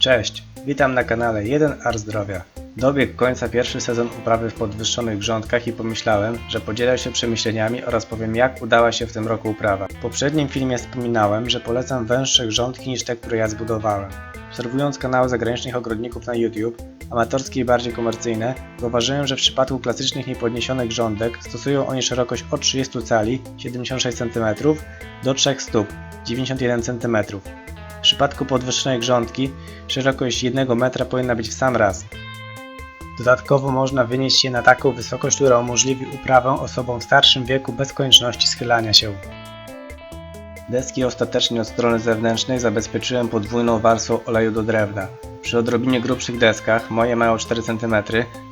Cześć, witam na kanale 1 Ar Zdrowia. Dobiegł końca pierwszy sezon uprawy w podwyższonych grządkach i pomyślałem, że podzielę się przemyśleniami oraz powiem jak udała się w tym roku uprawa. W poprzednim filmie wspominałem, że polecam węższe grządki niż te, które ja zbudowałem. Obserwując kanały zagranicznych ogrodników na YouTube, amatorskie i bardziej komercyjne, zauważyłem, że w przypadku klasycznych niepodniesionych grządek stosują oni szerokość od 30 cali 76 cm do 3 stóp 91 cm. W przypadku podwyższonej grządki szerokość 1 metra powinna być w sam raz. Dodatkowo można wynieść je na taką wysokość, która umożliwi uprawę osobom w starszym wieku bez konieczności schylania się. Deski ostatecznie od strony zewnętrznej zabezpieczyłem podwójną warstwą oleju do drewna. Przy odrobinie grubszych deskach, moje mają 4 cm,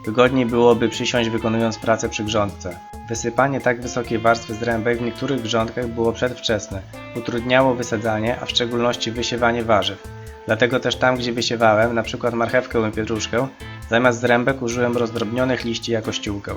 wygodniej byłoby przysiąść wykonując pracę przy grządce. Wysypanie tak wysokiej warstwy z rębek w niektórych grządkach było przedwczesne, utrudniało wysadzanie, a w szczególności wysiewanie warzyw. Dlatego też tam, gdzie wysiewałem, np. marchewkę i pietruszkę, zamiast z rębek użyłem rozdrobnionych liści jako ściółkę.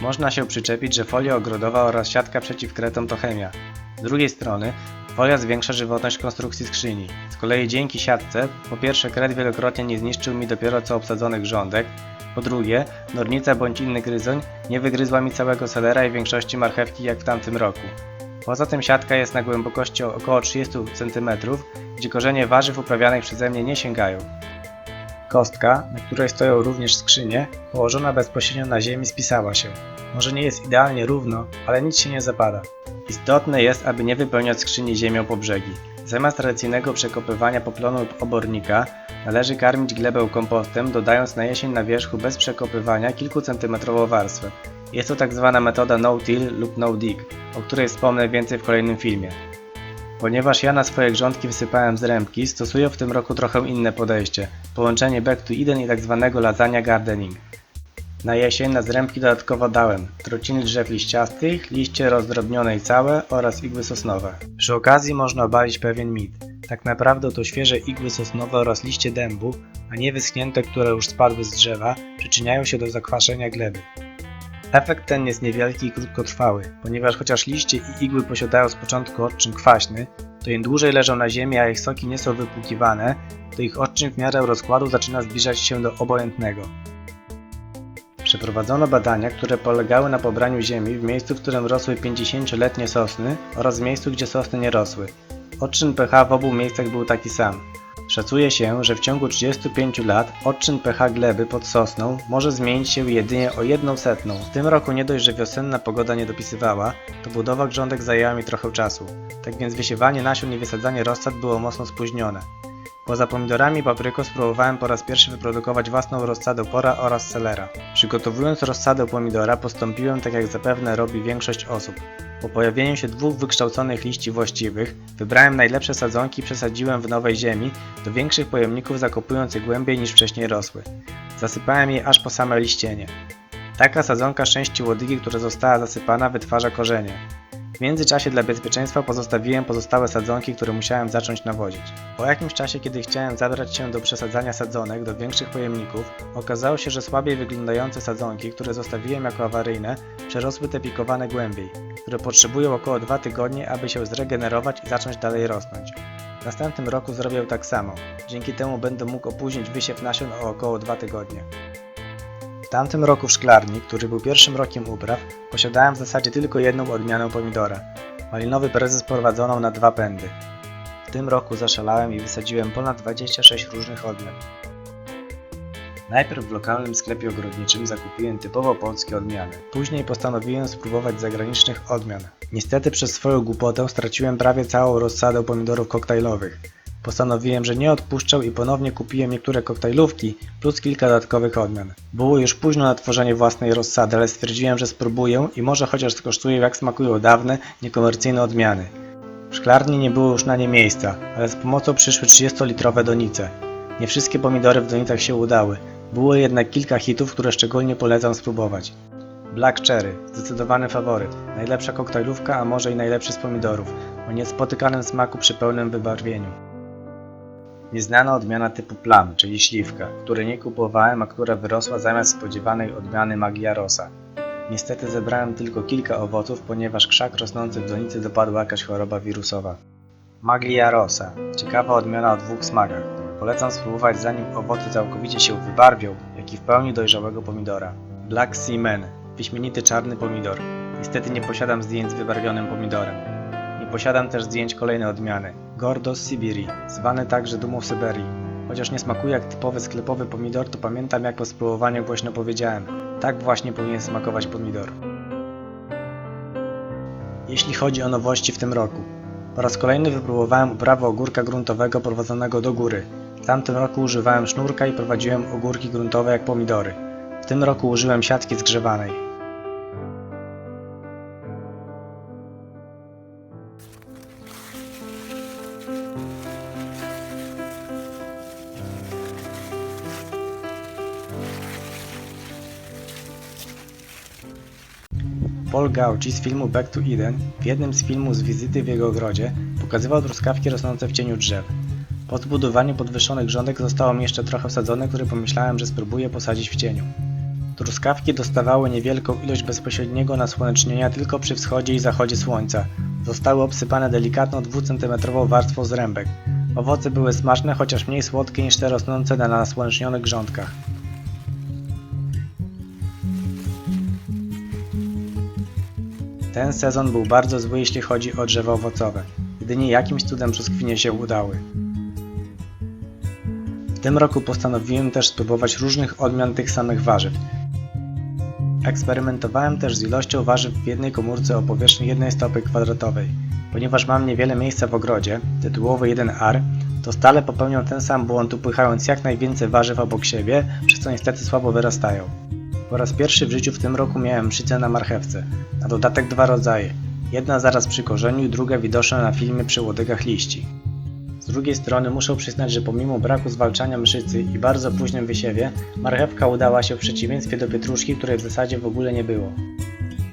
Można się przyczepić, że folia ogrodowa oraz siatka przeciw kretom to chemia. Z drugiej strony, folia zwiększa żywotność konstrukcji skrzyni. Z kolei dzięki siatce, po pierwsze kret wielokrotnie nie zniszczył mi dopiero co obsadzonych grządek, po drugie, nornica bądź inny gryzoń nie wygryzła mi całego selera i większości marchewki jak w tamtym roku. Poza tym siatka jest na głębokości około 30 cm, gdzie korzenie warzyw uprawianych przeze mnie nie sięgają. Kostka, na której stoją również skrzynie, położona bezpośrednio na ziemi spisała się. Może nie jest idealnie równo, ale nic się nie zapada. Istotne jest, aby nie wypełniać skrzyni ziemią po brzegi. Zamiast tradycyjnego przekopywania poplonu lub obornika, należy karmić glebę kompostem, dodając na jesień na wierzchu bez przekopywania kilkucentymetrową warstwę. Jest to tak zwana metoda no-till lub no-dig, o której wspomnę więcej w kolejnym filmie. Ponieważ ja na swoje grządki wysypałem z rębki, stosuję w tym roku trochę inne podejście. Połączenie back to Eden i tak zwanego lasagna gardening. Na jesień na zrębki dodatkowo dałem trociny drzew liściastych, liście rozdrobnione i całe oraz igły sosnowe. Przy okazji można obalić pewien mit. Tak naprawdę to świeże igły sosnowe oraz liście dębu, a nie wyschnięte, które już spadły z drzewa, przyczyniają się do zakwaszenia gleby. Efekt ten jest niewielki i krótkotrwały, ponieważ chociaż liście i igły posiadają z początku odczyn kwaśny, to im dłużej leżą na ziemi, a ich soki nie są wypłukiwane, to ich odczyn w miarę rozkładu zaczyna zbliżać się do obojętnego. Przeprowadzono badania, które polegały na pobraniu ziemi w miejscu, w którym rosły 50-letnie sosny oraz w miejscu, gdzie sosny nie rosły. Odczyn pH w obu miejscach był taki sam. Szacuje się, że w ciągu 35 lat odczyn pH gleby pod sosną może zmienić się jedynie o jedną setną. W tym roku nie dość, że wiosenna pogoda nie dopisywała, to budowa grządek zajęła mi trochę czasu. Tak więc wysiewanie nasion i wysadzanie rozsad było mocno spóźnione. Poza pomidorami i papryką spróbowałem po raz pierwszy wyprodukować własną rozsadę pora oraz selera. Przygotowując rozsadę pomidora postąpiłem tak jak zapewne robi większość osób. Po pojawieniu się dwóch wykształconych liści właściwych, wybrałem najlepsze sadzonki i przesadziłem w nowej ziemi do większych pojemników zakopując je głębiej niż wcześniej rosły. Zasypałem je aż po same liścienie. Taka sadzonka szczęści łodygi, która została zasypana wytwarza korzenie. W międzyczasie dla bezpieczeństwa pozostawiłem pozostałe sadzonki, które musiałem zacząć nawozić. Po jakimś czasie, kiedy chciałem zabrać się do przesadzania sadzonek do większych pojemników, okazało się, że słabiej wyglądające sadzonki, które zostawiłem jako awaryjne, przerosły te pikowane głębiej, które potrzebują około 2 tygodnie, aby się zregenerować i zacząć dalej rosnąć. W następnym roku zrobię tak samo. Dzięki temu będę mógł opóźnić wysiew nasion o około 2 tygodnie. Tamtym roku w szklarni, który był pierwszym rokiem upraw, posiadałem w zasadzie tylko jedną odmianę pomidora. Malinowy prezes prowadzoną na dwa pędy. W tym roku zaszalałem i wysadziłem ponad 26 różnych odmian. Najpierw w lokalnym sklepie ogrodniczym zakupiłem typowo polskie odmiany. Później postanowiłem spróbować zagranicznych odmian. Niestety przez swoją głupotę straciłem prawie całą rozsadę pomidorów koktajlowych. Postanowiłem, że nie odpuszczę i ponownie kupiłem niektóre koktajlówki plus kilka dodatkowych odmian. Było już późno na tworzenie własnej rozsady, ale stwierdziłem, że spróbuję i może chociaż skosztuję jak smakują dawne, niekomercyjne odmiany. W szklarni nie było już na nie miejsca, ale z pomocą przyszły 30-litrowe donice. Nie wszystkie pomidory w donicach się udały, było jednak kilka hitów, które szczególnie polecam spróbować. Black Cherry, zdecydowany faworyt, najlepsza koktajlówka, a może i najlepszy z pomidorów, o niespotykanym smaku przy pełnym wybarwieniu. Nieznana odmiana typu plum, czyli śliwka, której nie kupowałem, a która wyrosła zamiast spodziewanej odmiany Magiarosa. Niestety zebrałem tylko kilka owoców, ponieważ krzak rosnący w donicy dopadła jakaś choroba wirusowa. Maglia rosa. Ciekawa odmiana o dwóch smakach. Polecam spróbować zanim owoce całkowicie się wybarwią, jak i w pełni dojrzałego pomidora. Black Sea Man, wyśmienity czarny pomidor. Niestety nie posiadam zdjęć z wybarwionym pomidorem. Nie posiadam też zdjęć kolejnej odmiany. Gordos Sibiri, zwany także dumą Syberii. Chociaż nie smakuje jak typowy sklepowy pomidor, to pamiętam jak po spróbowaniu głośno powiedziałem. Tak właśnie powinien smakować pomidor. Jeśli chodzi o nowości w tym roku. Po raz kolejny wypróbowałem uprawę ogórka gruntowego prowadzonego do góry. W tamtym roku używałem sznurka i prowadziłem ogórki gruntowe jak pomidory. W tym roku użyłem siatki zgrzewanej. Paul Gauci z filmu Back to Eden w jednym z filmów z wizyty w jego ogrodzie pokazywał truskawki rosnące w cieniu drzew. Po zbudowaniu podwyższonych grządek zostało mi jeszcze trochę wsadzone, które pomyślałem, że spróbuję posadzić w cieniu. Truskawki dostawały niewielką ilość bezpośredniego nasłonecznienia tylko przy wschodzie i zachodzie słońca. Zostały obsypane delikatną 2-cm warstwą zrębek. Owoce były smaczne, chociaż mniej słodkie niż te rosnące na nasłonecznionych grządkach. Ten sezon był bardzo zły jeśli chodzi o drzewa owocowe. Jedynie jakimś cudem brzoskwinie się udały. W tym roku postanowiłem też spróbować różnych odmian tych samych warzyw. Eksperymentowałem też z ilością warzyw w jednej komórce o powierzchni jednej stopy kwadratowej. Ponieważ mam niewiele miejsca w ogrodzie, tytułowy 1R, to stale popełniam ten sam błąd upychając jak najwięcej warzyw obok siebie, przez co niestety słabo wyrastają. Po raz pierwszy w życiu w tym roku miałem mszycę na marchewce. Na dodatek dwa rodzaje. Jedna zaraz przy korzeniu, druga widoczna na filmie przy łodygach liści. Z drugiej strony muszę przyznać, że pomimo braku zwalczania mszycy i bardzo późnym wysiewie, marchewka udała się w przeciwieństwie do pietruszki, której w zasadzie w ogóle nie było.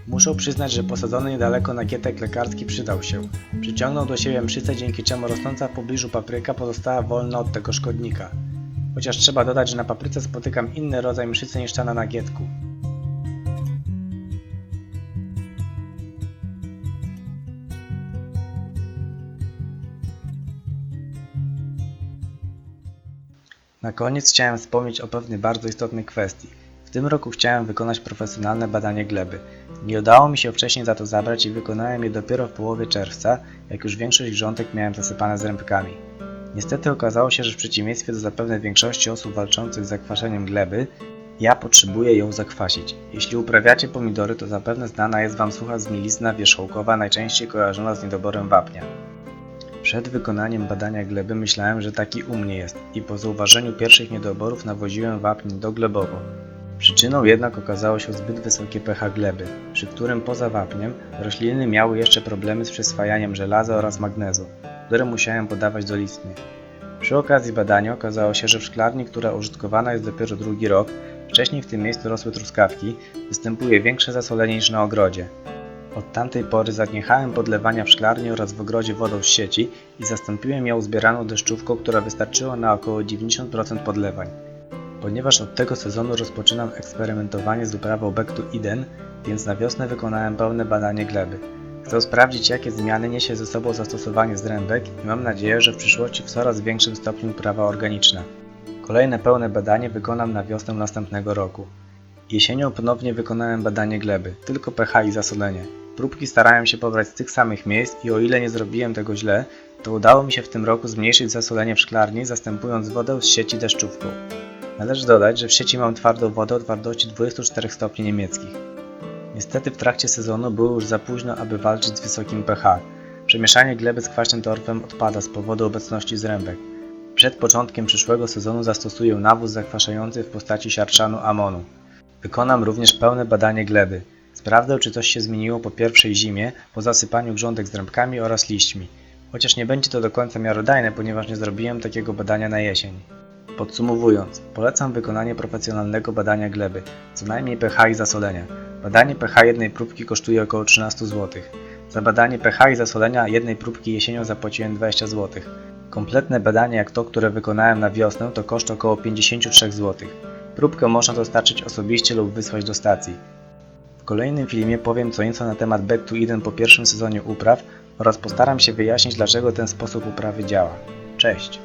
Muszę przyznać, że posadzony niedaleko nakietek lekarski przydał się. Przyciągnął do siebie mszycę, dzięki czemu rosnąca w pobliżu papryka pozostała wolna od tego szkodnika. Chociaż trzeba dodać, że na papryce spotykam inny rodzaj mszycy niż ta na nagietku. Na koniec chciałem wspomnieć o pewnej bardzo istotnej kwestii. W tym roku chciałem wykonać profesjonalne badanie gleby. Nie udało mi się wcześniej za to zabrać i wykonałem je dopiero w połowie czerwca, jak już większość grządek miałem zasypane zrębkami. Niestety okazało się, że w przeciwieństwie do zapewne większości osób walczących z zakwaszeniem gleby, ja potrzebuję ją zakwasić. Jeśli uprawiacie pomidory, to zapewne znana jest Wam sucha zmielizna wierzchołkowa, najczęściej kojarzona z niedoborem wapnia. Przed wykonaniem badania gleby myślałem, że taki u mnie jest i po zauważeniu pierwszych niedoborów nawoziłem wapń doglebowo. Przyczyną jednak okazało się zbyt wysokie pH gleby, przy którym poza wapniem rośliny miały jeszcze problemy z przyswajaniem żelaza oraz magnezu, które musiałem podawać dolistnie. Przy okazji badania okazało się, że w szklarni, która użytkowana jest dopiero drugi rok, wcześniej w tym miejscu rosły truskawki, występuje większe zasolenie niż na ogrodzie. Od tamtej pory zaniechałem podlewania w szklarni oraz w ogrodzie wodą z sieci i zastąpiłem ją zbieraną deszczówką, która wystarczyła na około 90% podlewań. Ponieważ od tego sezonu rozpoczynam eksperymentowanie z uprawą Back to Eden, więc na wiosnę wykonałem pełne badanie gleby. Chcę sprawdzić, jakie zmiany niesie ze sobą zastosowanie zrębek i mam nadzieję, że w przyszłości w coraz większym stopniu uprawa organiczna. Kolejne pełne badanie wykonam na wiosnę następnego roku. Jesienią ponownie wykonałem badanie gleby, tylko pH i zasolenie. Próbki starałem się pobrać z tych samych miejsc i o ile nie zrobiłem tego źle, to udało mi się w tym roku zmniejszyć zasolenie w szklarni, zastępując wodę z sieci deszczówką. Należy dodać, że w sieci mam twardą wodę o twardości 24 stopni niemieckich. Niestety w trakcie sezonu było już za późno, aby walczyć z wysokim pH. Przemieszanie gleby z kwaśnym torfem odpada z powodu obecności zrębek. Przed początkiem przyszłego sezonu zastosuję nawóz zakwaszający w postaci siarczanu amonu. Wykonam również pełne badanie gleby. Sprawdzę, czy coś się zmieniło po pierwszej zimie, po zasypaniu grządek zrębkami oraz liśćmi. Chociaż nie będzie to do końca miarodajne, ponieważ nie zrobiłem takiego badania na jesień. Podsumowując, polecam wykonanie profesjonalnego badania gleby, co najmniej pH i zasolenia. Badanie pH jednej próbki kosztuje około 13 zł. Za badanie pH i zasolenia jednej próbki jesienią zapłaciłem 20 zł. Kompletne badanie jak to, które wykonałem na wiosnę to koszt około 53 zł. Próbkę można dostarczyć osobiście lub wysłać do stacji. W kolejnym filmie powiem co nieco na temat Back to Eden po pierwszym sezonie upraw oraz postaram się wyjaśnić dlaczego ten sposób uprawy działa. Cześć!